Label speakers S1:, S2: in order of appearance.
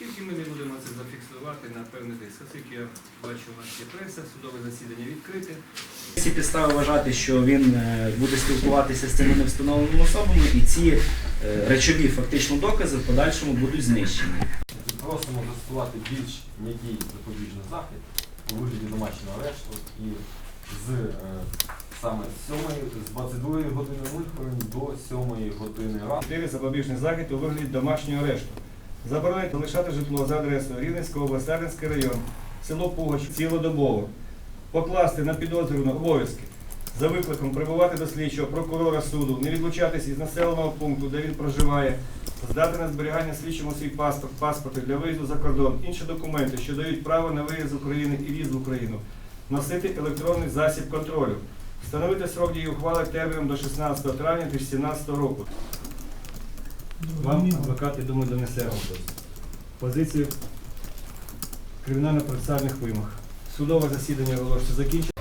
S1: і ми не будемо це зафіксувати на певний диск. Оскільки я бачу, у вас є преса, судове засідання відкрите.
S2: Всі підстави вважати, що він е, буде спілкуватися з цими невстановленими особами, і ці е, речові фактично докази в подальшому будуть знищені.
S3: Просимо застосувати більш м'який запобіжний захід у вигляді домашнього арешту і з е, саме з 7, з 22 години хвилин до 7 години ранку.
S4: 4 запобіжний захід у вигляді домашнього арешту. Заборонити лишати житло за адресою Рівненська область, Дарницький район, село Пугач цілодобово. Покласти на підозрюваного обов'язки за викликом прибувати до слідчого прокурора суду, не відлучатись із населеного пункту, де він проживає, здати на зберігання слідчому свій паспорт, паспорти для виїзду за кордон, інші документи, що дають право на виїзд з України і в'їзд в Україну, носити електронний засіб контролю, встановити срок дії ухвали терміном до 16 травня 2017 року. Вам адвокат, я думаю, донесе позицію кримінально-процесуальних вимог. Судове засідання оголошується закінчено.